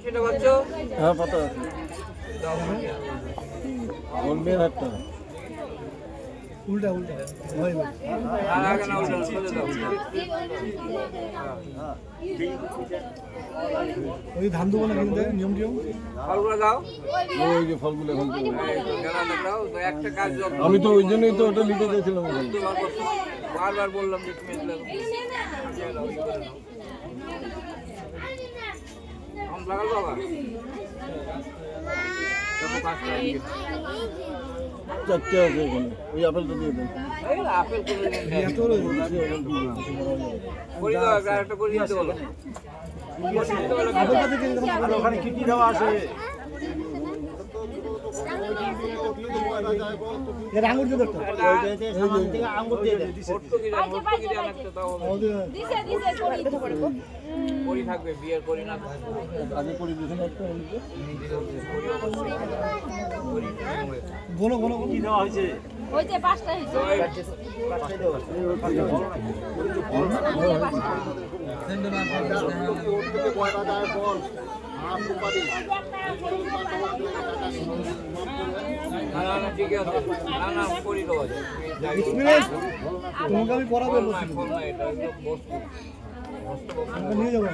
হ্যাঁ পাতা আছে। বলবে একটা। উল্টা উল্টা হয় ওই ধান দেবো না কিন্তু নিয়ম টিয়ম? ফলগুলো দাও। ওই যে ফলগুলো এখন আমি তো ওই জন্যই তো ওটা লিখে দিয়েছিলাম। বারবার বললাম যে তুমি এগুলো দিয়ে দাও, ই করে নাও। আম লাগাল বাবা। চারটে আছে এখানে। ওই আপেলটা দিয়ে দেন। আপেল করে দিতে বলো। ওখানে দেওয়া আছে। দিয়ে। করি থাকবে বিয়ের করি না আগে করে একটা অনেকে। গোনো গোনো গোনো ওই যে পাঁচটা হয়েছে না না না ঠিক আছে না না করি দেওয়া যায় যাই হোক। এক্সপিরিয়েন্স তোমাকে আমি পড়াবো নিয়ে যাব